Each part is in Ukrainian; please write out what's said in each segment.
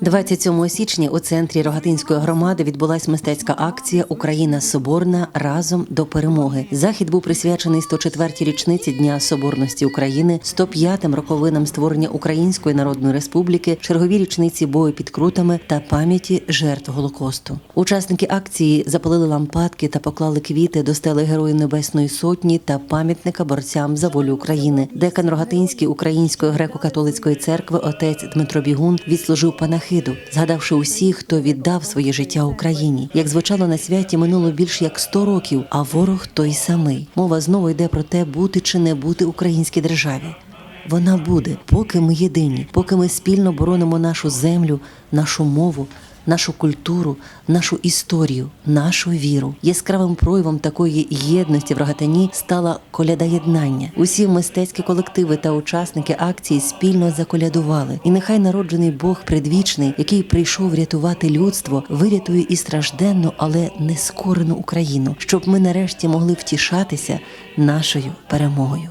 27 січня у центрі Рогатинської громади відбулась мистецька акція Україна Соборна разом до перемоги. Захід був присвячений 104-й річниці Дня Соборності України, 105-м роковинам створення Української Народної Республіки, черговій річниці бою під крутами та пам'яті жертв Голокосту. Учасники акції запалили лампадки та поклали квіти до стели Героїв Небесної Сотні та пам'ятника борцям за волю України. Декан Рогатинський Української греко-католицької церкви отець Дмитро Бігун відслужив панахиду, згадавши усіх, хто віддав своє життя Україні. Як звучало на святі, минуло більш як 100 років, а ворог той самий. Мова знову йде про те, бути чи не бути українській державі. Вона буде, поки ми єдині, поки ми спільно боронимо нашу землю, нашу мову, нашу культуру, нашу історію, нашу віру. Яскравим проявом такої єдності в Рогатині стала коляда єднання. Усі мистецькі колективи та учасники акції спільно заколядували. І нехай народжений Бог предвічний, який прийшов врятувати людство, вирятує і стражденну, але нескорену Україну, щоб ми нарешті могли втішатися нашою перемогою.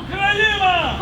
Україна!